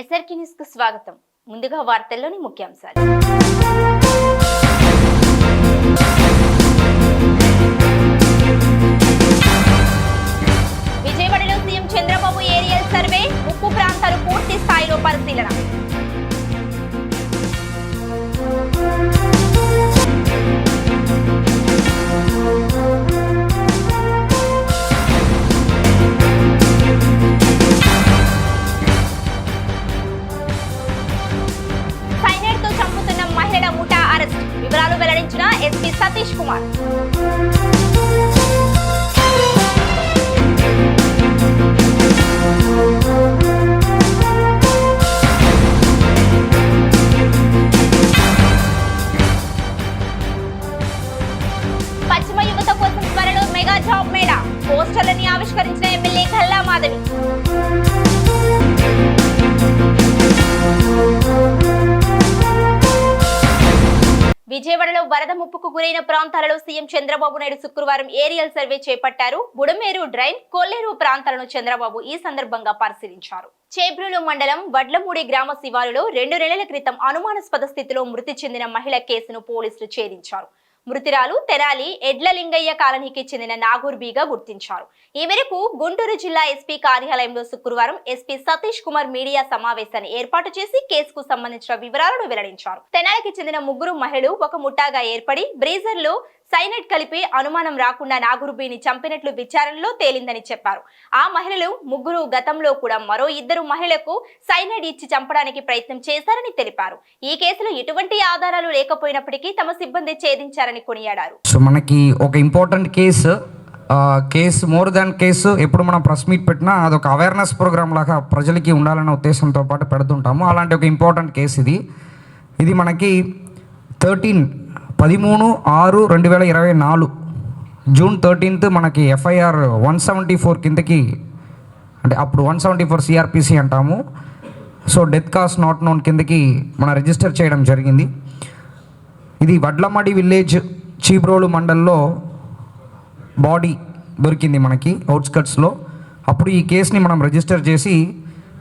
ఎస్ఆర్కి న్యూస్కు స్వాగతం. ముందుగా వార్తల్లోని ముఖ్యాంశాలు. విజయవాడలో సీఎం చంద్రబాబు ఏరియల్ సర్వే ఉప్పు ప్రాంతాలు పూర్తి స్థాయిలో పరిశీలన. వివరాలు వెల్లడించిన ఎస్పీ సతీష్ కుమార్ పశ్చిమ వరద ముప్పుకు గురైన ప్రాంతాలలో సీఎం చంద్రబాబు నాయుడు శుక్రవారం ఏరియల్ సర్వే చేపట్టారు. బుడమేరు డ్రైన్ కొల్లేరు ప్రాంతాలను చంద్రబాబు ఈ సందర్భంగా పరిశీలించారు. చేబ్రులు మండలం వడ్లమూడి గ్రామ శివారులో రెండు నెలల క్రితం అనుమానాస్పద స్థితిలో మృతి చెందిన మహిళ కేసును పోలీసులు ఛేదించారు. మృతురాలు తెరాలి ఎడ్లలింగయ్య కాలనీకి చెందిన నాగూర్బీగా గుర్తించారు. ఈ మేరకు గుంటూరు జిల్లా ఎస్పీ కార్యాలయంలో శుక్రవారం ఎస్పీ సతీష్ కుమార్ మీడియా సమావేశాన్ని ఏర్పాటు చేసి కేసుకు సంబంధించిన వివరాలను వెల్లడించారు. తెనాలికి చెందిన ముగ్గురు మహిళలు ఒక ముఠాగా ఏర్పడి బ్రీజర్లో సైనైడ్ కలిపి అనుమానం రాకుండా నాగురుబీని చంపినట్లు విచారణలో తేలిందని చెప్పారు. ఆ మహిళలు ముగ్గురు గతంలో కూడా మరో ఇద్దరు మహిళలకు సైనైడ్ ఇచ్చి చంపడానికి ప్రయత్నం చేశారని తెలిపారు. ఈ కేసులో ఎటువంటి ఆధారాలు లేకపోయినప్పటికీ తమ సిబ్బంది ఛేదించారని కొనియాడారు. సో మనకి ఒక important case case more than case ఎప్పుడు మనం ప్రెస్ మీట్ పెట్టినా అదొక అవేర్నెస్ ప్రోగ్రామ్ లాగా ప్రజలకి ఉండాలన్న ఉద్దేశంతో పాటు పెడుతుంటాము. అలాంటి ఒక ఇంపార్టెంట్ కేసు ఇది. ఇది మనకి థర్టీన్ పదిమూడు ఆరు రెండు వేల ఇరవై నాలుగు. జూన్ థర్టీన్త్ మనకి ఎఫ్ఐఆర్ వన్ సెవెంటీ ఫోర్ కిందకి అంటే అప్పుడు వన్ సెవెంటీ ఫోర్ సిఆర్పిసి అంటాము. So death cause not known కిందకి మనం రిజిస్టర్ చేయడం జరిగింది. ఇది వడ్లమడి విలేజ్ చీబ్రోలు మండల్లో బాడీ దొరికింది మనకి అవుట్స్కట్స్లో. అప్పుడు ఈ కేసుని మనం రిజిస్టర్ చేసి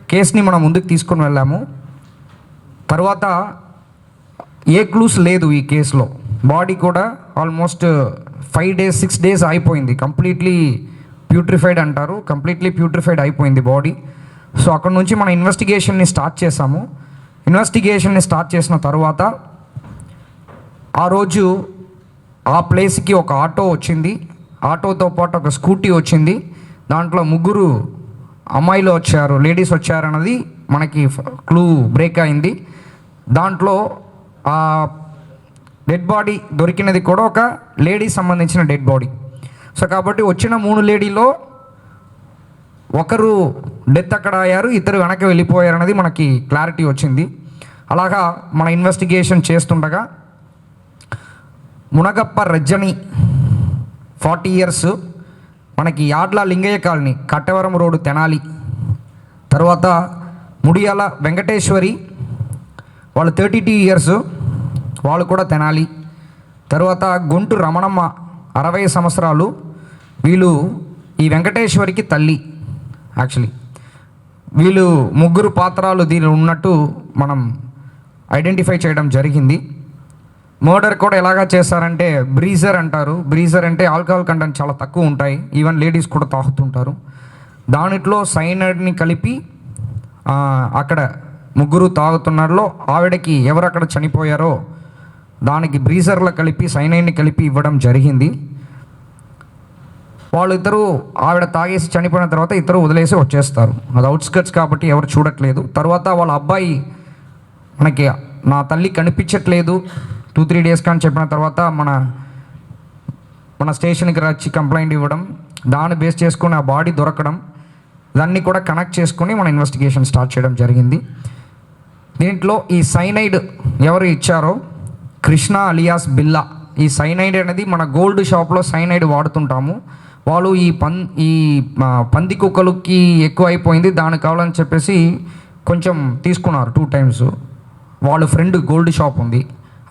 కేసుని మనం ముందుకు తీసుకొని వెళ్ళాము. తర్వాత ఏ క్లూస్ లేదు ఈ కేసులో. బాడీ కూడా almost five days six days అయిపోయింది. కంప్లీట్లీ ప్యూట్రిఫైడ్ అంటారు. కంప్లీట్లీ ప్యూట్రిఫైడ్ అయిపోయింది బాడీ. సో అక్కడ నుంచి మన ఇన్వెస్టిగేషన్ని స్టార్ట్ చేసాము ఇన్వెస్టిగేషన్ని స్టార్ట్ చేసిన తర్వాత ఆ రోజు ఆ ప్లేస్కి ఒక ఆటో వచ్చింది. ఆటోతో పాటు ఒక స్కూటీ వచ్చింది. దాంట్లో ముగ్గురు అమ్మాయిలు వచ్చారు లేడీస్ వచ్చారన్నది మనకి క్లూ బ్రేక్ అయింది. దాంట్లో ఆ డెడ్ బాడీ దొరికినది కూడా ఒక లేడీ సంబంధించిన డెడ్ బాడీ. సో కాబట్టి వచ్చిన మూడు లేడీలో ఒకరు డెత్ అక్కడ అయ్యారు ఇద్దరు వెనక్కి వెళ్ళిపోయారు అనేది మనకి క్లారిటీ వచ్చింది. అలాగా మన ఇన్వెస్టిగేషన్ చేస్తుండగా మునగప్ప రజ్జని ఫార్టీ ఇయర్స్ మనకి యాడ్ల లింగయ్య కాలనీ కట్టవరం రోడ్డు తెనాలి. తర్వాత ముడియాల వెంకటేశ్వరి వాళ్ళు థర్టీ టూ ఇయర్స్ వాళ్ళు కూడా తెనాలి. తర్వాత గుంటు రమణమ్మ అరవై సంవత్సరాలు వీళ్ళు ఈ వెంకటేశ్వరికి తల్లి యాక్చువల్లీ వీళ్ళు ముగ్గురు పాత్రలు దీనిలో ఉన్నట్టు మనం ఐడెంటిఫై చేయడం జరిగింది. మర్డర్ కూడా ఎలాగా చేస్తారంటే బ్రీజర్ అంటారు. బ్రీజర్ అంటే ఆల్కహాల్ కంటెంట్ చాలా తక్కువ ఉంటాయి. ఈవెన్ లేడీస్ కూడా తాగుతుంటారు. దానిట్లో సైనైడ్ని కలిపి అక్కడ ముగ్గురు తాగుతున్నారో ఆవిడకి ఎవరు అక్కడ చనిపోయారో దానికి బ్రీజర్లో కలిపి సైనైడ్ని కలిపి ఇవ్వడం జరిగింది. వాళ్ళిద్దరూ ఆవిడ తాగేసి చనిపోయిన తర్వాత ఇద్దరు వదిలేసి వచ్చేస్తారు. అది అవుట్స్కట్స్ కాబట్టి ఎవరు చూడట్లేదు. తర్వాత వాళ్ళ అబ్బాయి మనకి నా తల్లి కనిపించట్లేదు. టూ త్రీ డేస్ కానీ చెప్పిన తర్వాత మన మన స్టేషన్కి వచ్చి కంప్లైంట్ ఇవ్వడం దాన్ని బేస్ చేసుకుని ఆ బాడీ దొరకడం దాన్ని కూడా కనెక్ట్ చేసుకొని మన ఇన్వెస్టిగేషన్ స్టార్ట్ చేయడం జరిగింది. దీంట్లో ఈ సైనైడ్ ఎవరు ఇచ్చారో కృష్ణ అలియాస్ బిల్లా. ఈ సైనైడ్ అనేది మన గోల్డ్ షాప్లో సైనైడ్ వాడుతుంటాము. వాళ్ళు ఈ పన్ ఈ పంది కుక్కలకి ఎక్కువ అయిపోయింది దానికి కావాలని చెప్పేసి కొంచెం తీసుకున్నారు టూ టైమ్స్. వాళ్ళ ఫ్రెండ్ గోల్డ్ షాప్ ఉంది.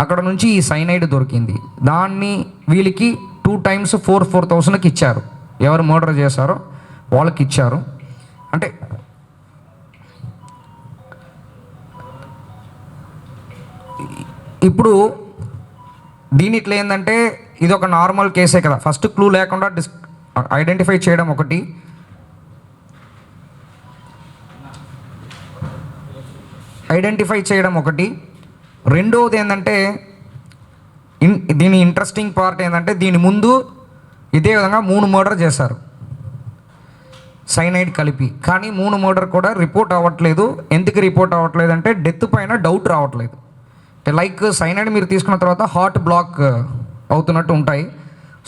అక్కడ నుంచి ఈ సైనైడ్ దొరికింది. దాన్ని వీళ్ళకి టూ టైమ్స్ ఫోర్ ఫోర్ థౌసండ్కి ఇచ్చారు. ఎవరు మర్డర్ చేశారో వాళ్ళకి ఇచ్చారు. అంటే ఇప్పుడు దీని ఇట్లా ఏంటంటే ఇది ఒక నార్మల్ కేసే కదా. ఫస్ట్ క్లూ లేకుండా డిస్ ఐడెంటిఫై చేయడం ఒకటి. ఐడెంటిఫై చేయడం ఒకటి. రెండవది ఏంటంటే ఇన్ దీని ఇంట్రెస్టింగ్ పార్ట్ ఏంటంటే దీని ముందు ఇదే విధంగా మూడు మర్డర్ చేశారు. సైనైడ్ కలిపి. కానీ మూడు మర్డర్ కూడా రిపోర్ట్ అవ్వట్లేదు. ఎందుకు రిపోర్ట్ అవ్వట్లేదు అంటే డెత్ పైన డౌట్ రావట్లేదు. లైక్ సైనైడ్ మీరు తీసుకున్న తర్వాత హార్ట్ బ్లాక్ అవుతున్నట్టు ఉంటాయి.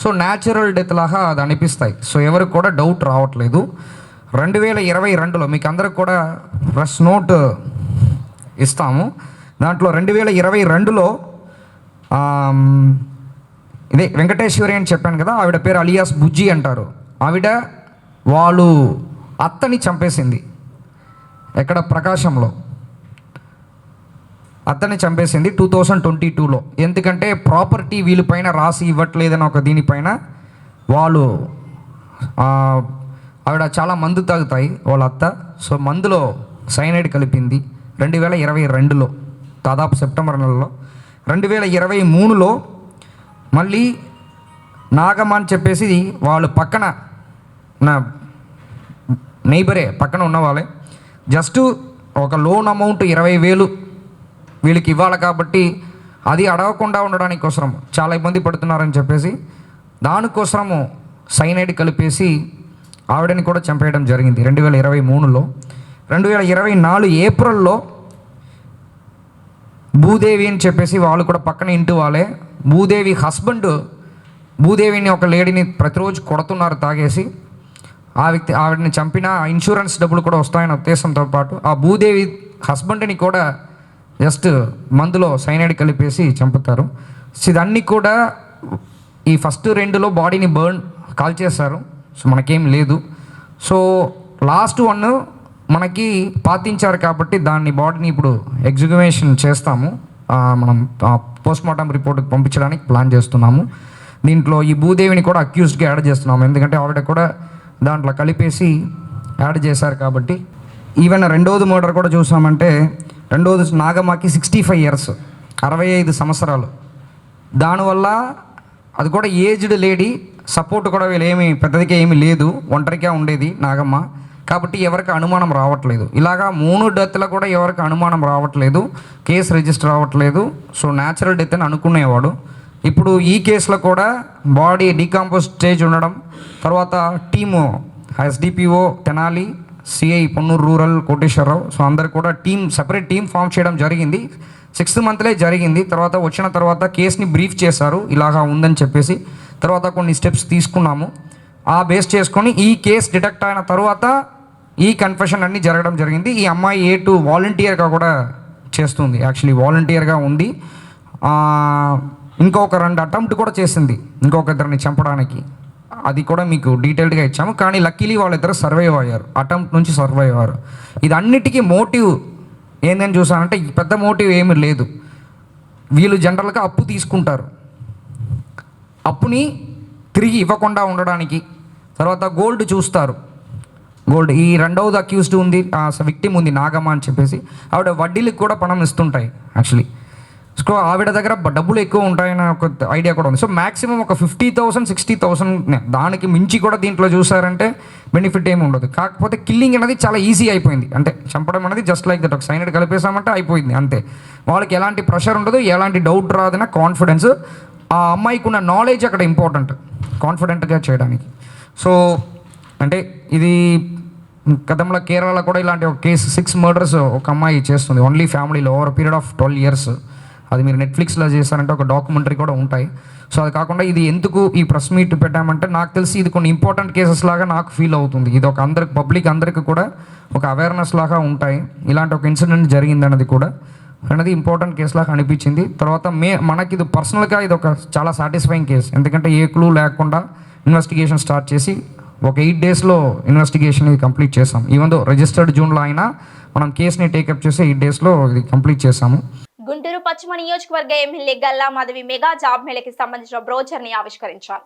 సో న్యాచురల్ డెత్ లాగా అది అనిపిస్తాయి. సో ఎవరికి కూడా డౌట్ రావట్లేదు. రెండు వేల ఇరవై రెండులో మీకు అందరికి కూడా రష్ నోట్ ఇస్తాము. దాంట్లో రెండు వేల ఇరవై రెండులో ఇదే వెంకటేశ్వరి అని చెప్పాను కదా ఆవిడ పేరు అలియాస్ బుజ్జి అంటారు. ఆవిడ వాళ్ళు అత్తని చంపేసింది. ఎక్కడ? ప్రకాశంలో. అత్తని చంపేసింది టూ థౌజండ్ ట్వంటీ టూలో. ఎందుకంటే ప్రాపర్టీ వీళ్ళపైన రాసి ఇవ్వట్లేదని ఒక దీనిపైన వాళ్ళు ఆవిడ చాలా మందు తాగుతాయి వాళ్ళ అత్త. సో మందులో సైనైడ్ కలిపింది. రెండు వేల ఇరవై రెండులో. దాదాపు సెప్టెంబర్ నెలలో. రెండు వేల ఇరవై మూడులో మళ్ళీ నాగమ్మ అని చెప్పేసి వాళ్ళు పక్కన నా నైబరే పక్కన ఉన్నవాళ్ళే జస్ట్ ఒక లోన్ అమౌంట్ ఇరవై వేలు వీళ్ళకి ఇవ్వాలి కాబట్టి అది అడగకుండా ఉండడానికి కోసరం చాలా ఇబ్బంది పడుతున్నారని చెప్పేసి దానికోసము సైనైడ్ కలిపేసి ఆవిడని కూడా చంపేయడం జరిగింది. రెండు వేల ఇరవై మూడులో. రెండు వేల ఇరవై నాలుగు ఏప్రిల్లో భూదేవి అని చెప్పేసి వాళ్ళు కూడా పక్కన ఇంటి వాళ్ళే. భూదేవి హస్బెండ్ భూదేవిని ఒక లేడీని ప్రతిరోజు కొడుతున్నారు తాగేసి. ఆ వ్యక్తి ఆవిడని చంపిన ఇన్సూరెన్స్ డబ్బులు కూడా వస్తాయన్న ఉద్దేశంతో పాటు ఆ భూదేవి హస్బెండ్ని కూడా జస్ట్ మందులో సైనైడ్ కలిపేసి చంపుతారు. సో ఇదన్నీ కూడా ఈ ఫస్ట్ రెండులో బాడీని బర్న్ కాల్చేస్తారు సో మనకేం లేదు. సో లాస్ట్ వన్ మనకి పాతించారు కాబట్టి దాన్ని బాడీని ఇప్పుడు ఎగ్జిక్యుమేషన్ చేస్తాము. మనం పోస్ట్మార్టం రిపోర్ట్కి పంపించడానికి ప్లాన్ చేస్తున్నాము. దీంట్లో ఈ భూదేవిని కూడా అక్యూజ్డ్గా యాడ్ చేస్తున్నాము. ఎందుకంటే ఆవిడ కూడా దాంట్లో కలిపేసి యాడ్ చేశారు కాబట్టి. ఈవెన్ రెండవది మర్డర్ కూడా చూసామంటే రెండవది నాగమ్మకి సిక్స్టీ ఫైవ్ ఇయర్స్ అరవై ఐదు సంవత్సరాలు. దానివల్ల అది కూడా ఏజ్డ్ లేడీ సపోర్ట్ కూడా వీళ్ళు ఏమి పెద్దదిగా ఏమీ లేదు ఒంటరిగా ఉండేది నాగమ్మ. కాబట్టి ఎవరికి అనుమానం రావట్లేదు. ఇలాగా మూడు డెత్లో కూడా ఎవరికి అనుమానం రావట్లేదు. కేసు రిజిస్టర్ అవ్వట్లేదు సో న్యాచురల్ డెత్ అని అనుకునేవాడు. ఇప్పుడు ఈ కేసులో కూడా బాడీ డీకాంపోజ్ స్టేజ్ ఉండడం తర్వాత team SDPO Tenali CI Ponnur rural Koteswararao. So అందరు కూడా టీం సపరేట్ టీం ఫామ్ చేయడం జరిగింది. సిక్స్త్ మంత్లే జరిగింది. తర్వాత వచ్చిన తర్వాత కేసుని బ్రీఫ్ చేశారు. ఇలాగా ఉందని చెప్పేసి తర్వాత కొన్ని స్టెప్స్ తీసుకున్నాము. ఆ బేస్ చేసుకొని ఈ కేసు డిటెక్ట్ అయిన తర్వాత ఈ కన్ఫెషన్ అన్నీ జరగడం జరిగింది. ఈ అమ్మాయి ఏ టు వాలంటీర్గా కూడా చేస్తుంది. యాక్చువల్లీ వాలంటీర్గా ఉంది. ఇంకొక రెండు అటెంప్ట్ కూడా చేసింది. ఇంకొక ఇద్దరిని చంపడానికి. అది కూడా మీకు డీటెయిల్డ్గా ఇచ్చాము. కానీ లక్కీలీ వాళ్ళిద్దరు సర్వైవ్ అయ్యారు. అటెంప్ట్ నుంచి సర్వైవ్ అయ్యారు. ఇది అన్నిటికీ మోటివ్ ఏందని చూసానంటే ఈ పెద్ద మోటివ్ ఏమీ లేదు. వీళ్ళు జనరల్గా అప్పు తీసుకుంటారు. అప్పుని తిరిగి ఇవ్వకుండా ఉండడానికి తర్వాత గోల్డ్ చూస్తారు. గోల్డ్ ఈ రెండవది అక్యూస్డ్ ఉంది విక్టిమ్ ఉంది నాగమ్మ అని చెప్పేసి. ఆవిడ వడ్డీలకు కూడా పణం ఇస్తుంటాయి యాక్చువల్లీ సో ఆవిడ దగ్గర డబ్బులు ఎక్కువ ఉంటాయన్న ఒక ఐడియా కూడా ఉంది. సో మాక్సిమం ఒక ఫిఫ్టీ థౌసండ్ సిక్స్టీ థౌసండ్ దానికి మించి కూడా దీంట్లో చూసారంటే బెనిఫిట్ ఏమి ఉండదు. కాకపోతే కిల్లింగ్ అనేది చాలా ఈజీ అయిపోయింది. అంటే చంపడం అనేది జస్ట్ లైక్ దట్ ఒక సైనడ్ కలిపేసామంటే అయిపోయింది అంతే. వాళ్ళకి ఎలాంటి ప్రెషర్ ఉండదు ఎలాంటి డౌట్ రాదన్న కాన్ఫిడెన్స్ ఆ అమ్మాయికి ఉన్న నాలెడ్జ్ అక్కడ ఇంపార్టెంట్ కాన్ఫిడెంట్గా చేయడానికి. సో అంటే ఇది గతంలో కేరళలో కూడా ఇలాంటి ఒక కేసు సిక్స్ మర్డర్స్ ఒక అమ్మాయి చేస్తుంది. ఓన్లీ ఫ్యామిలీలో over period of twelve years అది మీరు నెట్ఫ్లిక్స్లో చేశారంటే ఒక డాక్యుమెంటరీ కూడా ఉంటాయి. సో అది కాకుండా ఇది ఎందుకు ఈ ప్రెస్ మీట్ పెట్టామంటే నాకు తెలిసి ఇది కొన్ని ఇంపార్టెంట్ కేసెస్ లాగా నాకు ఫీల్ అవుతుంది. ఇది ఒక అందరికి పబ్లిక్ అందరికి కూడా ఒక అవేర్నెస్ లాగా ఉంటాయి. ఇలాంటి ఒక ఇన్సిడెంట్ జరిగిందన్నది కూడా అనేది ఇంపార్టెంట్ కేసు లాగా అనిపించింది. తర్వాత మే మనకి ఇది పర్సనల్గా ఇది ఒక చాలా సాటిస్ఫైయింగ్ కేసు ఎందుకంటే ఏ క్లూ లేకుండా ఇన్వెస్టిగేషన్ స్టార్ట్ చేసి ఒక ఎయిట్ డేస్లో ఇన్వెస్టిగేషన్ ఇది కంప్లీట్ చేసాం ఈవెన్ దో రిజిస్టర్డ్ జూన్లో అయినా మనం కేసుని టేకప్ చేసి ఎయిట్ డేస్లో ఇది కంప్లీట్ చేసాము గుంటూరు పశ్చిమ నియోజకవర్గ MLA Galla Madhavi mega job మేళకి సంబంధించిన బ్రోచర్ని ఆవిష్కరించారు.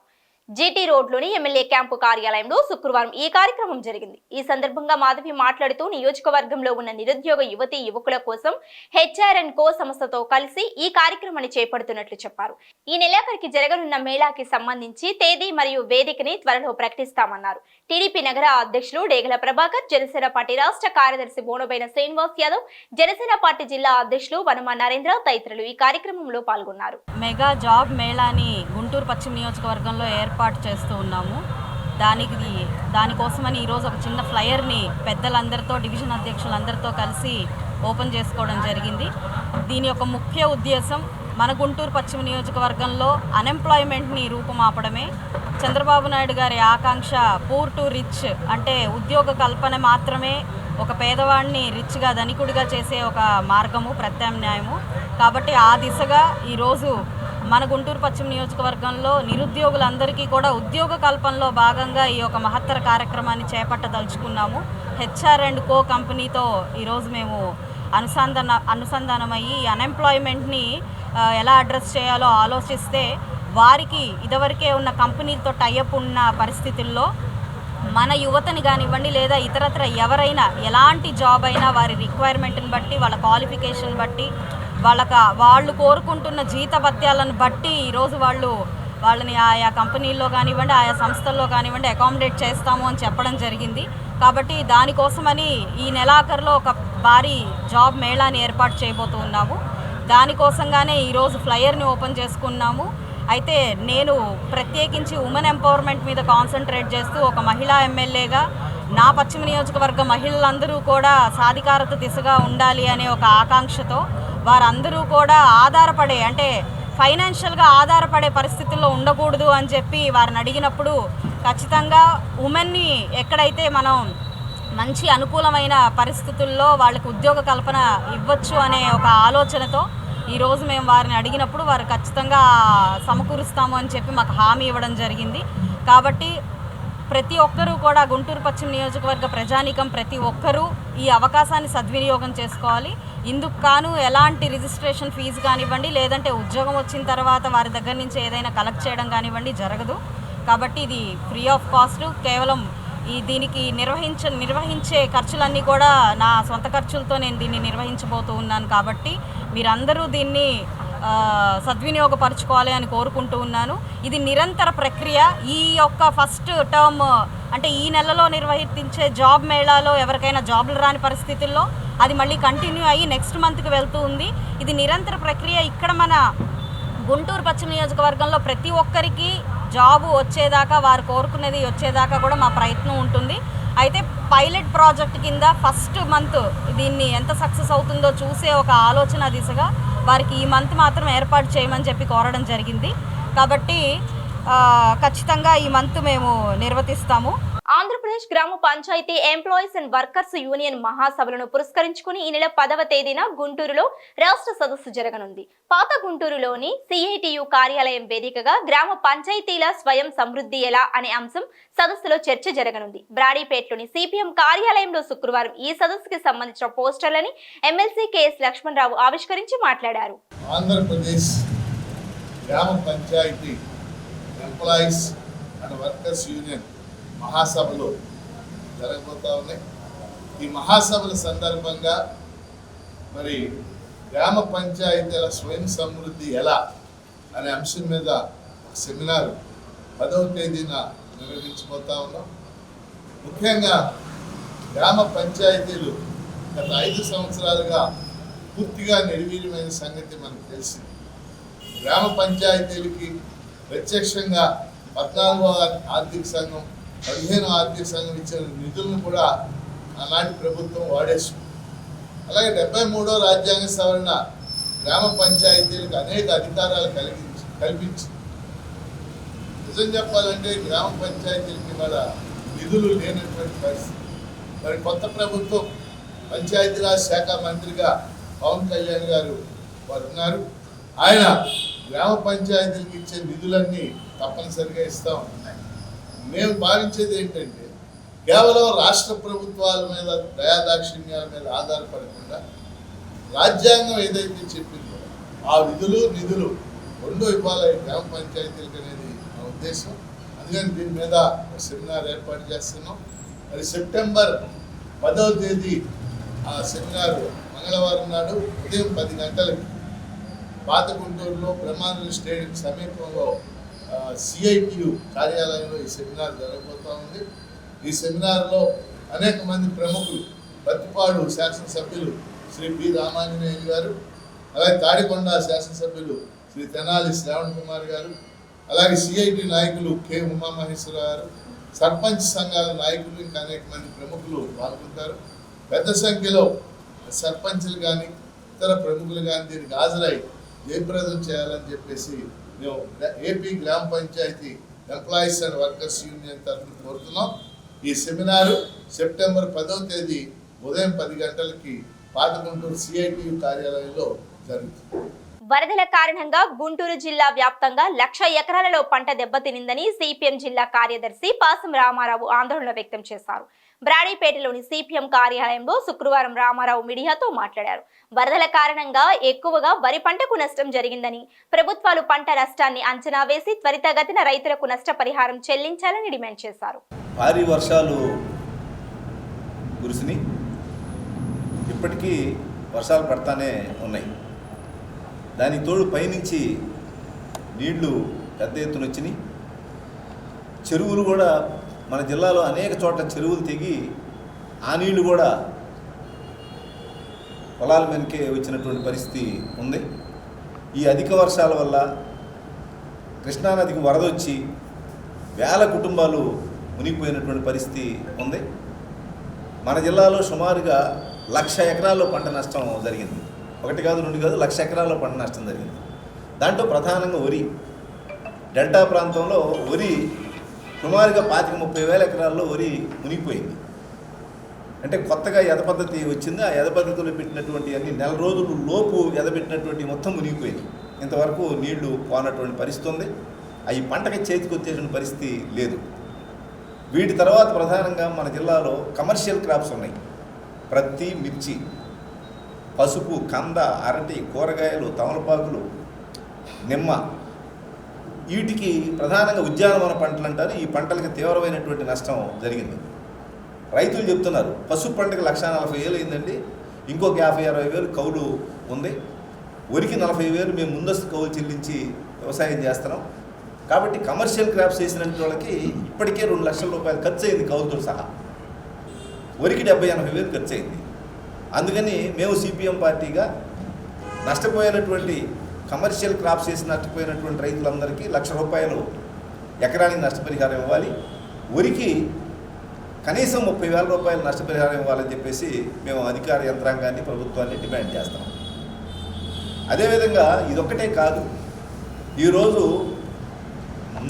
జీటీ రోడ్లోని ఎమ్మెల్యే క్యాంపు కార్యాలయంలో శుక్రవారం ఈ కార్యక్రమం జరిగింది. ఈ సందర్భంగా మాధవి మాట్లాడుతూ నియోజకవర్గంలో ఉన్న నిరుద్యోగ యువతి యువకుల కోసం హెచ్ఆర్ అండ్ కో సంస్థతో కలిసి ఈ కార్యక్రమాన్ని చేపడుతున్నట్లు చెప్పారు. ఈ నెలాఖరికి జరగనున్న మేళాకి సంబంధించి తేదీ మరియు వేదికని త్వరలో ప్రకటిస్తామన్నారు. టీడీపీ నగర అధ్యక్షులు డేగల ప్రభాకర్ జనసేన పార్టీ రాష్ట్ర కార్యదర్శి బోనబైన శ్రీనివాస్ యాదవ్ జనసేన పార్టీ జిల్లా అధ్యక్షులు వనమ నరేంద్ర తదితరులు ఈ కార్యక్రమంలో పాల్గొన్నారు. మెగా జాబ్ మేళాని గుంటూరు పశ్చిమ నియోజకవర్గంలో ఏర్పాటు ఏర్పాటు చేస్తూ ఉన్నాము. దానికి దానికోసమని ఈరోజు ఒక చిన్న ఫ్లయర్ని పెద్దలందరితో డివిజన్ అధ్యక్షులందరితో కలిసి ఓపెన్ చేసుకోవడం జరిగింది. దీని యొక్క ముఖ్య ఉద్దేశం మన గుంటూరు పశ్చిమ నియోజకవర్గంలో అన్ఎంప్లాయ్మెంట్ని రూపుమాపడమే. చంద్రబాబు నాయుడు గారి ఆకాంక్ష పూర్ టు రిచ్ అంటే ఉద్యోగ కల్పన మాత్రమే ఒక పేదవాడిని రిచ్గా ధనికుడిగా చేసే ఒక మార్గము ప్రత్యామ్నాయము. కాబట్టి ఆ దిశగా ఈరోజు మన గుంటూరు పశ్చిమ నియోజకవర్గంలో నిరుద్యోగులందరికీ కూడా ఉద్యోగ కల్పనలో భాగంగా ఈ యొక్క మహత్తర కార్యక్రమాన్ని చేపట్టదలుచుకున్నాము. హెచ్ఆర్ అండ్ కో కంపెనీతో ఈరోజు మేము అనుసంధాన అనుసంధానమయ్యి అన్ఎంప్లాయ్మెంట్ని ఎలా అడ్రస్ చేయాలో ఆలోచిస్తే వారికి ఇదివరకే ఉన్న కంపెనీలతో టైఅప్ ఉన్న పరిస్థితుల్లో మన యువతని కానివ్వండి లేదా ఇతరత్ర ఎవరైనా ఎలాంటి జాబ్ అయినా వారి రిక్వైర్మెంట్ని బట్టి వాళ్ళ క్వాలిఫికేషన్ బట్టి వాళ్ళక వాళ్ళు కోరుకుంటున్న జీతభత్యాలను బట్టి ఈరోజు వాళ్ళు వాళ్ళని ఆయా కంపెనీల్లో కానివ్వండి ఆయా సంస్థల్లో కానివ్వండి అకామిడేట్ చేస్తాము అని చెప్పడం జరిగింది. కాబట్టి దానికోసమని ఈ నెలాఖరులో ఒక భారీ జాబ్ మేళాని ఏర్పాటు చేయబోతూ ఉన్నాము. దానికోసంగానే ఈరోజు ఫ్లయర్ని ఓపెన్ చేసుకున్నాము. అయితే నేను ప్రత్యేకించి ఉమెన్ ఎంపవర్మెంట్ మీద కాన్సన్ట్రేట్ చేస్తూ ఒక మహిళా ఎమ్మెల్యేగా నా పశ్చిమ నియోజకవర్గ మహిళలందరూ కూడా సాధికారత దిశగా ఉండాలి అనే ఒక ఆకాంక్షతో వారందరూ కూడా ఆధారపడే అంటే ఫైనాన్షియల్గా ఆధారపడే పరిస్థితుల్లో ఉండకూడదు అని చెప్పి వారిని అడిగినప్పుడు ఖచ్చితంగా ఉమెన్ని ఎక్కడైతే మనం మంచి అనుకూలమైన పరిస్థితుల్లో వాళ్ళకి ఉద్యోగ కల్పన ఇవ్వచ్చు అనే ఒక ఆలోచనతో ఈరోజు మేము వారిని అడిగినప్పుడు వారు ఖచ్చితంగా సమకూరుస్తాము అని చెప్పి మాకు హామీ ఇవ్వడం జరిగింది. కాబట్టి ప్రతి ఒక్కరూ కూడా గుంటూరు పశ్చిమ నియోజకవర్గ ప్రజానీకం ప్రతి ఒక్కరూ ఈ అవకాశాన్ని సద్వినియోగం చేసుకోవాలి. ఇందుకు కాను ఎలాంటి రిజిస్ట్రేషన్ ఫీజు కానివ్వండి లేదంటే ఉద్యోగం వచ్చిన తర్వాత వారి దగ్గర నుంచి ఏదైనా కలెక్ట్ చేయడం కానివ్వండి జరగదు. కాబట్టి ఇది ఫ్రీ ఆఫ్ కాస్ట్ కేవలం ఈ దీనికి నిర్వహించ నిర్వహించే ఖర్చులన్నీ కూడా నా సొంత ఖర్చులతో నేను దీన్ని నిర్వహించబోతూ ఉన్నాను. కాబట్టి మీరందరూ దీన్ని సద్వినియోగపరచుకోవాలి అని కోరుకుంటూ ఉన్నాను. ఇది నిరంతర ప్రక్రియ. ఈ యొక్క ఫస్ట్ టర్మ్ అంటే ఈ నెలలో నిర్వహించే జాబ్ మేళాలో ఎవరికైనా జాబ్లు రాని పరిస్థితుల్లో అది మళ్ళీ కంటిన్యూ అయ్యి నెక్స్ట్ మంత్కి వెళ్తూ ఉంది. ఇది నిరంతర ప్రక్రియ. ఇక్కడ మన గుంటూరు పశ్చిమ నియోజకవర్గంలో ప్రతి ఒక్కరికి జాబు వచ్చేదాకా వారు కోరుకునేది వచ్చేదాకా కూడా మా ప్రయత్నం ఉంటుంది. అయితే పైలట్ ప్రాజెక్ట్ కింద ఫస్ట్ మంత్ దీన్ని ఎంత సక్సెస్ అవుతుందో చూసే ఒక ఆలోచన దిశగా వారికి ఈ మంత్ మాత్రం ఏర్పాటు చేయమని చెప్పి కోరడం జరిగింది. కాబట్టి ఖచ్చితంగా ఈ మంత్ మేము నిర్వర్తిస్తాము ఆంధ్రప్రదేశ్ గ్రామ panchayat employees and workers union మహాసభలను పురస్కరించుకుని ఈ నెల పదవ తేదీన గుంటూరులో రాష్ట్ర సదస్సు జరగనుంది. పాత గుంటూరులోని సిఐటియు కార్యాలయం వేదికగా గ్రామ పంచాయతీల స్వయం సమృద్ధి ఎలా అనే అంశం సదస్సులో చర్చ జరగనుంది. బ్రాడీపేటలోని సిపిఎం కార్యాలయంలో శుక్రవారం ఈ సదస్సుకి సంబంధించిన పోస్టర్లని ఎమ్మెల్సీ కెఎస్ లక్ష్మణరావు ఆవిష్కరించి మాట్లాడారు. ఆంధ్రప్రదేశ్ గ్రామ panchayat employees and workers union మహాసభలు జరగబోతా ఉన్నాయి. ఈ మహాసభల సందర్భంగా మరి గ్రామ పంచాయతీల స్వయం సమృద్ధి ఎలా అనే అంశం మీద ఒక సెమినార్ పదవ తేదీన నిర్వహించబోతా ఉన్నాం. ముఖ్యంగా గ్రామ పంచాయతీలు గత ఐదు సంవత్సరాలుగా పూర్తిగా నిర్వీర్యమైన సంగతి మనకు తెలిసింది. గ్రామ పంచాయతీలకి ప్రత్యక్షంగా పద్నాలుగో ఆర్థిక సంఘం పదిహేను ఆర్థిక సంఘం ఇచ్చిన నిధులను కూడా ఆనాటి ప్రభుత్వం వాడేస్తుంది. అలాగే డెబ్బై మూడో రాజ్యాంగ సవరణ గ్రామ పంచాయతీలకు అనేక అధికారాలు కలిగించి కల్పించింది నిజం చెప్పాలంటే గ్రామ పంచాయతీలకి మన నిధులు లేనటువంటి పరిస్థితి. మరి కొత్త ప్రభుత్వం పంచాయతీరాజ్ శాఖ మంత్రిగా పవన్ కళ్యాణ్ గారు వారు ఉన్నారు ఆయన గ్రామ పంచాయతీలకు ఇచ్చే నిధులన్నీ తప్పనిసరిగా ఇస్తూ ఉన్నారు. మేము భావించేది ఏంటంటే కేవలం రాష్ట్ర ప్రభుత్వాల మీద దయాదాక్షిణ్యాల మీద ఆధారపడకుండా రాజ్యాంగం ఏదైతే చెప్పిందో ఆ విధులు నిధులు రెండు ఇవ్వాలి గ్రామ పంచాయతీలకు అనేది నా ఉద్దేశం. అందుకని దీని మీద సెమినార్ ఏర్పాటు చేస్తున్నాం. మరి సెప్టెంబర్ పదవ తేదీ ఆ సెమినార్ మంగళవారం నాడు ఉదయం పది గంటలకి పాత గుంటూరులో బ్రహ్మాండ స్టేడియం సమీపంలో సిఐటియు కార్యాలయంలో ఈ సెమినార్ జరగబోతా ఉంది. ఈ సెమినార్లో అనేక మంది ప్రముఖులు బత్తిపాడు శాసనసభ్యులు శ్రీ బి రామాంజనేయ గారు అలాగే తాడికొండ శాసనసభ్యులు శ్రీ తెనాలి శ్రావణ్ కుమార్ గారు అలాగే సిఐటి నాయకులు కె ఉమామహేశ్వర గారు సర్పంచ్ సంఘాల నాయకులు ఇంకా అనేక మంది ప్రముఖులు పాల్గొంటారు. పెద్ద సంఖ్యలో సర్పంచ్లు కానీ ఇతర ప్రముఖులు కానీ దీనికి హాజరై జయప్రదం చేయాలని చెప్పేసి మేము ఏపీ గ్రామ panchayat employees and workers union తరఫున కోరుతున్నాం. ఈ సెమినారు సెప్టెంబర్ పదవ తేదీ ఉదయం పది గంటలకి పాత గుంటూరు సిఐటియు కార్యాలయంలో జరుగుతుంది. వరదల కారణంగా గుంటూరు జిల్లా వ్యాప్తంగా లక్ష ఎకరాలలో పంట దెబ్బతినిందని సిపిఎం జిల్లా కార్యదర్శి పాసం రామారావు ఆందోళన వ్యక్తం చేశారు. బ్రాడీపేటలోని సిపిఎం కార్యాలయంలో శుక్రవారం రామారావు మీడియాతో మాట్లాడారు. వరదల కారణంగా ఎక్కువగా వరి పంటకు నష్టం జరిగిందని ప్రభుత్వాలు పంట నష్టాన్ని అంచనా వేసి త్వరితగతిన రైతులకు నష్టపరిహారం చెల్లించాలని డిమాండ్ చేశారు. భారీ వర్షాలు కురిసినాయి. ఇప్పటికీ వర్షాలు పడతానే ఉన్నాయి. దానికి తోడు పైనుంచి నీళ్ళు పెద్ద ఎత్తున వచ్చినాయి. చెరువులు కూడా మన జిల్లాలో అనేక చోట్ల చెరువులు తెగి ఆ నీళ్ళు కూడా పొలాల మీదకే వచ్చినటువంటి పరిస్థితి ఉంది. ఈ అధిక వర్షాల వల్ల కృష్ణానదికి వరద వచ్చి వేల కుటుంబాలు మునిగిపోయినటువంటి పరిస్థితి ఉంది. మన జిల్లాలో సుమారుగా లక్ష ఎకరాల్లో పంట నష్టం జరిగింది. ఒకటి కాదు రెండు కాదు లక్ష ఎకరాల్లో పంట నష్టం జరిగింది. దాంట్లో ప్రధానంగా వరి. డెల్టా ప్రాంతంలో వరి సుమారుగా పాతిక ముప్పై వేల ఎకరాల్లో వరి మునిగిపోయింది. అంటే కొత్తగా ఎద పద్ధతి వచ్చింది? ఆ ఎద పద్ధతిలో పెట్టినటువంటి అన్ని నెల రోజులు లోపు ఎదబెట్టినటువంటి మొత్తం మునిగిపోయింది. ఇంతవరకు నీళ్ళు పోనటువంటి పరిస్థితి ఉంది. అవి పంటకి చేతికి వచ్చేసిన పరిస్థితి లేదు. వీటి తర్వాత ప్రధానంగా మన జిల్లాలో కమర్షియల్ క్రాప్స్ ఉన్నాయి. ప్రతి మిర్చి పసుపు కంద అరటి కూరగాయలు తమలపాకులు నిమ్మ. వీటికి ప్రధానంగా ఉద్యానవన పంటలు అంటారు. ఈ పంటలకి తీవ్రమైనటువంటి నష్టం జరిగింది. రైతులు చెప్తున్నారు పసుపు పంటకి లక్ష నలభై వేలు అయిందండి. ఇంకొక యాభై అరవై వేలు కౌలు ఉంది. వరికి నలభై వేలు మేము ముందస్తు కౌలు చెల్లించి వ్యవసాయం చేస్తున్నాం. కాబట్టి కమర్షియల్ క్రాప్స్ చేసిన వాళ్ళకి ఇప్పటికే రెండు లక్షల రూపాయలు ఖర్చు అయింది కౌలుతో సహా. వరికి డెబ్బై ఎనభై వేలు ఖర్చు అయింది. అందుకని మేము సిపిఎం పార్టీగా నష్టపోయినటువంటి కమర్షియల్ క్రాప్స్ చేసి నష్టపోయినటువంటి రైతులందరికీ లక్ష రూపాయలు ఎకరానికి నష్టపరిహారం ఇవ్వాలి. వరికి కనీసం ముప్పై వేల రూపాయలు నష్టపరిహారం ఇవ్వాలని చెప్పేసి మేము అధికార యంత్రాంగాన్ని ప్రభుత్వాన్ని డిమాండ్ చేస్తాం అదేవిధంగా ఇదొక్కటే కాదు ఈరోజు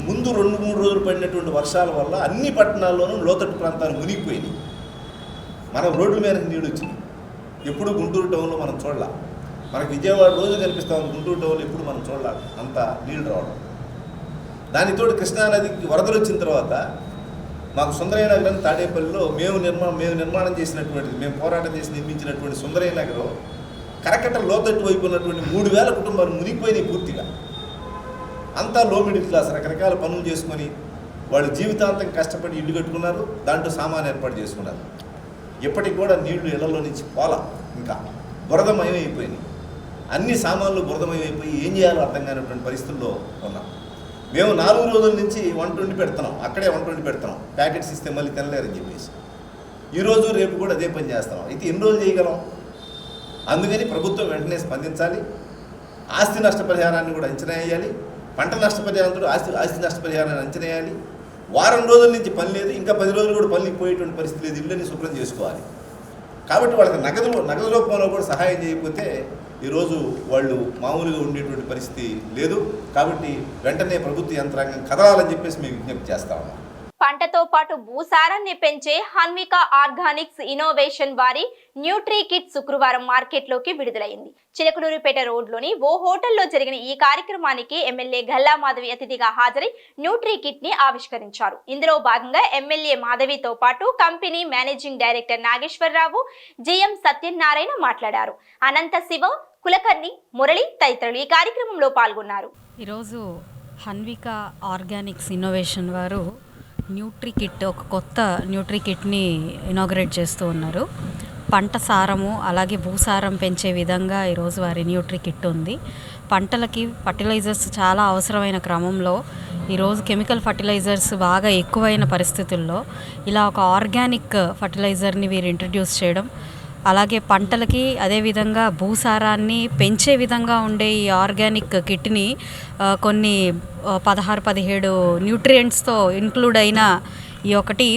ముందు రెండు మూడు రోజులు పడినటువంటి వర్షాల వల్ల అన్ని పట్టణాల్లోనూ లోతట్టు ప్రాంతాలు మునిగిపోయినాయి. మనం రోడ్ల మీద నీళ్ళు వచ్చింది ఎప్పుడు గుంటూరు టౌన్లో మనం చూడాల. మనకి విజయవాడ రోజు కనిపిస్తాం గుంటూరు టౌన్లో ఎప్పుడు మనం చూడాల. అంత నీళ్ళు రావడం. దానితో కృష్ణానదికి వరదలు వచ్చిన తర్వాత మాకు సుందరయ్య నగరం తాడేపల్లిలో మేము నిర్మాణం మేము నిర్మాణం చేసినటువంటిది మేము పోరాటం చేసి నిర్మించినటువంటి సుందరయ్య నగరం కరకట్ట లోతట్టు వైపు ఉన్నటువంటి మూడు వేల కుటుంబాలు మునిగిపోయినాయి పూర్తిగా. అంతా లో మిడిల్ క్లాస్ రకరకాల పనులు చేసుకొని వాళ్ళు జీవితాంతం కష్టపడి ఇల్లు కట్టుకున్నారు దాంట్లో సామాన్ ఏర్పాటు చేసుకున్నారు. ఇప్పటికి కూడా నీళ్ళు ఇళ్ళలో నుంచి పోల ఇంకా. బురదమయం అయిపోయినాయి అన్ని సామాన్లు బురదమయం అయిపోయి ఏం చేయాలో అర్థం కానిటువంటి పరిస్థితుల్లో ఉన్నాం. మేము నాలుగు రోజుల నుంచి వంట వండి పెడుతున్నాం. అక్కడే వంట వండి పెడుతున్నాం. ప్యాకెట్స్ ఇస్తే మళ్ళీ తినలేరని చెప్పేసి. ఈరోజు రేపు కూడా అదే పని చేస్తున్నాం. అయితే ఎన్ని రోజులు చేయగలం? అందుకని ప్రభుత్వం వెంటనే స్పందించాలి. ఆస్తి నష్టపరిహారాన్ని కూడా అంచనా వేయాలి. పంట నష్టపరిహారంతో ఆస్తి ఆస్తి నష్టపరిహారాన్ని అంచనా వేయాలి. వారం రోజుల నుంచి పని లేదు ఇంకా పది రోజులు కూడా పనికి పోయేటువంటి పరిస్థితి లేదు ఇళ్ళని శుభ్రం చేసుకోవాలి. కాబట్టి వాళ్ళకి నగదు నగదు రూపంలో కూడా సహాయం చేయకపోతే ఈరోజు వాళ్ళు మామూలుగా ఉండేటువంటి పరిస్థితి లేదు. కాబట్టి వెంటనే ప్రభుత్వ యంత్రాంగం కదలాలని చెప్పేసి మేము విజ్ఞప్తి చేస్తా ఉన్నాం. పంటతో పాటు భూసారాన్ని పెంచే హన్విక ఆర్గానిక్స్ ఇన్నోవేషన్ వారి న్యూట్రీ కిట్ శుక్రవారం మార్కెట్లోకి విడుదలైంది. చిలకలూరిపేట రోడ్లోని ఓ హోటల్లో జరిగిన ఈ కార్యక్రమానికి ఎమ్మెల్యే గల్లా మాధవి అతిథిగా హాజరై న్యూట్రీ కిట్ని ఆవిష్కరించారు. ఇందులో భాగంగా ఎమ్మెల్యే మాధవితో పాటు company managing director Nageswararao GM Satyanarayana మాట్లాడారు. అనంత శివ కులకర్ణి మురళి తదితరులు ఈ కార్యక్రమంలో పాల్గొన్నారు. ఈరోజు హన్విక ఆర్గానిక్స్ ఇన్నోవేషన్ వారు న్యూట్రీ కిట్ ఒక కొత్త న్యూట్రీ కిట్ని ఇనాగ్రేట్ చేస్తూ ఉన్నారు. పంట సారము అలాగే భూసారం పెంచే విధంగా ఈరోజు వారి న్యూట్రీ కిట్ ఉంది. పంటలకి ఫర్టిలైజర్స్ చాలా అవసరమైన క్రమంలో ఈరోజు కెమికల్ ఫర్టిలైజర్స్ బాగా ఎక్కువైన పరిస్థితుల్లో ఇలా ఒక ఆర్గానిక్ ఫర్టిలైజర్ని వీరు ఇంట్రడ్యూస్ చేయడం అలాగే పంటలకి అదేవిధంగా భూసారాన్ని పెంచే విధంగా ఉండే ఈ ఆర్గానిక్ కిట్ని కొన్ని పదహారు పదిహేడు న్యూట్రియంట్స్తో ఇంక్లూడ్ అయిన ఈ ఒకటి.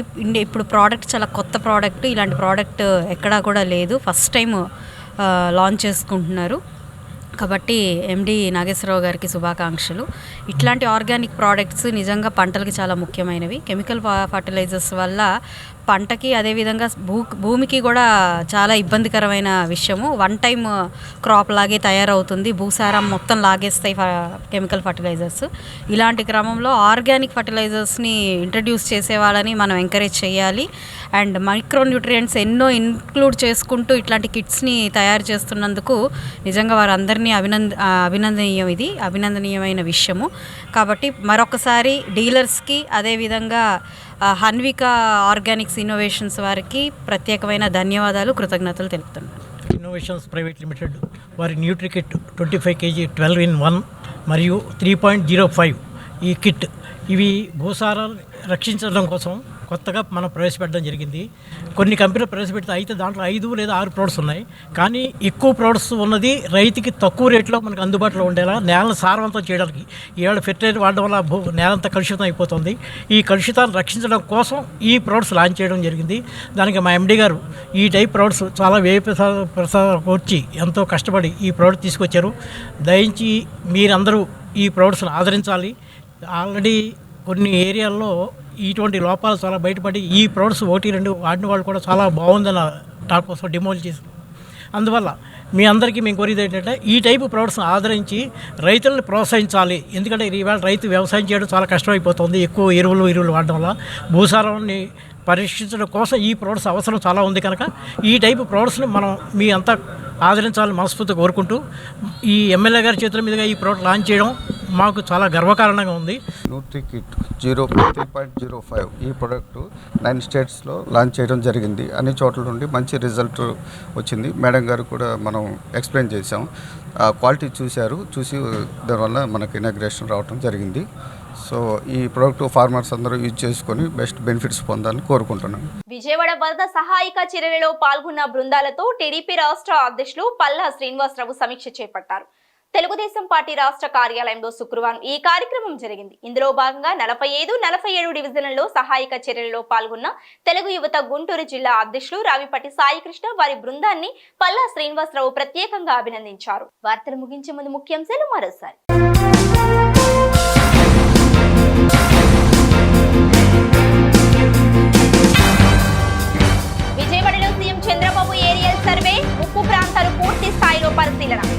ఇప్పుడు ప్రోడక్ట్ చాలా కొత్త ప్రోడక్ట్ ఇలాంటి ప్రోడక్ట్ ఎక్కడా కూడా లేదు. ఫస్ట్ టైం లాంచ్ చేసుకుంటున్నారు. కాబట్టి ఎండి నాగేశ్వరరావు గారికి శుభాకాంక్షలు. ఇట్లాంటి ఆర్గానిక్ ప్రోడక్ట్స్ నిజంగా పంటలకి చాలా ముఖ్యమైనవి. కెమికల్ ఫర్టిలైజర్స్ వల్ల పంటకి అదేవిధంగా భూ భూమికి కూడా చాలా ఇబ్బందికరమైన విషయము. వన్ టైం క్రాప్ లాగే తయారవుతుంది. భూసారం మొత్తం లాగేస్తాయి కెమికల్ ఫర్టిలైజర్స్ ఇలాంటి క్రమంలో ఆర్గానిక్ ఫర్టిలైజర్స్ని ఇంట్రడ్యూస్ చేసే వాళ్ళని మనం ఎంకరేజ్ చేయాలి. అండ్ మైక్రో న్యూట్రియంట్స్ ఎన్నో ఇన్క్లూడ్ చేసుకుంటూ ఇట్లాంటి కిట్స్ని తయారు చేస్తున్నందుకు నిజంగా వారందరినీ అభినంద అభినందనీయం ఇది. అభినందనీయమైన విషయము. కాబట్టి మరొకసారి డీలర్స్కి అదేవిధంగా హన్విక ఆర్గానిక్స్ ఇన్నోవేషన్స్ వారికి ప్రత్యేకమైన ధన్యవాదాలు కృతజ్ఞతలు తెలుపుతున్నాను. ఇన్నోవేషన్స్ ప్రైవేట్ లిమిటెడ్ వారి nutrikit twenty five kg twelve in one మరియు త్రీ పాయింట్ జీరో ఫైవ్ ఈ కిట్. ఇవి భూసారాలు రక్షించడం కోసం కొత్తగా మనం ప్రవేశపెట్టడం జరిగింది. కొన్ని కంపెనీలు ప్రవేశపెడితే అయితే దాంట్లో ఐదు లేదా ఆరు ప్రోడక్ట్స్ ఉన్నాయి. కానీ ఎక్కువ ప్రోడక్ట్స్ ఉన్నది రైతుకి తక్కువ రేట్లో మనకు అందుబాటులో ఉండేలా నేలను సారవంతం చేయడానికి. ఏడు ఫెర్టిలైజర్ వాడడం వల్ల భూ నేలంతా కలుషితం అయిపోతుంది. ఈ కలుషితాలు రక్షించడం కోసం ఈ ప్రోడక్ట్స్ లాంచ్ చేయడం జరిగింది. దానికి మా ఎండి గారు ఈ టైప్ ప్రోడక్ట్స్ చాలా వ్యయ ప్రసాద ప్రసాదం వచ్చి ఎంతో కష్టపడి ఈ ప్రోడక్ట్ తీసుకొచ్చారు. దయించి మీరందరూ ఈ ప్రోడక్ట్స్ని ఆదరించాలి. ఆల్రెడీ కొన్ని ఏరియాల్లో ఇటువంటి లోపాలు చాలా బయటపడి ఈ ప్రొడక్ట్స్ ఒకటి రెండు వాడిన వాళ్ళు కూడా చాలా బాగుందని టాక్ కోసం డిమోల్ చేసి. అందువల్ల మీ అందరికీ మేము కోరేది ఏంటంటే ఈ టైపు ప్రోడక్ట్స్ని ఆదరించి రైతులను ప్రోత్సహించాలి. ఎందుకంటే ఈవేళ రైతు వ్యవసాయం చేయడం చాలా కష్టమైపోతుంది. ఎక్కువ ఎరువులు ఎరువులు వాడడం వల్ల భూసారాన్ని పరీక్షించడం కోసం ఈ ప్రోడక్ట్స్ అవసరం చాలా ఉంది కనుక ఈ టైపు ప్రోడక్ట్స్ని మనం మీ అంతా ఆదరించాలని మనస్ఫూర్తి కోరుకుంటూ ఈ ఎమ్మెల్యే గారి చేతుల మీదుగా ఈ ప్రోడక్ట్ లాంచ్ చేయడం మాకు చాలా గర్వకారణంగా ఉంది. Nutri kit zero three point zero five ఈ ప్రోడక్ట్ నైన్ స్టేట్స్లో లాంచ్ చేయడం జరిగింది. అన్ని చోట్ల నుండి మంచి రిజల్ట్ వచ్చింది. మేడం గారు కూడా మనం ఎక్స్ప్లెయిన్ చేసాం ఆ క్వాలిటీ చూశారు. చూసి దానివల్ల మనకి ఇనాగ్రేషన్ రావడం జరిగింది. సో ఈ ప్రోడక్ట్ ఫార్మర్స్ అందరూ యూజ్ చేసుకొని బెస్ట్ బెనిఫిట్స్ పొందాలని కోరుకుంటున్నాను విజయవాడ వరద సహాయక చర్యలలో పాల్గొన్న బృందాలతో టీడీపీ రాష్ట్ర అధ్యక్షులు పల్లా శ్రీనివాసరావు సమీక్ష చేపట్టారు. తెలుగుదేశం పార్టీ రాష్ట్ర కార్యాలయంలో శుక్రవారం ఈ కార్యక్రమం జరిగింది. ఇందులో భాగంగా నలభై ఐదు నలభై ఏడు డివిజన్లలో సహాయక చర్యలలో పాల్గొన్న తెలుగు యువత గుంటూరు జిల్లా అధ్యక్షులు రావిపట్టి సాయికృష్ణ వారి బృందాన్ని పల్లా శ్రీనివాసరావు ప్రత్యేకంగా అభినందించారు. వార్తలు ముగించే ముందు ముఖ్యాంశాలు మరోసారి. పూర్తి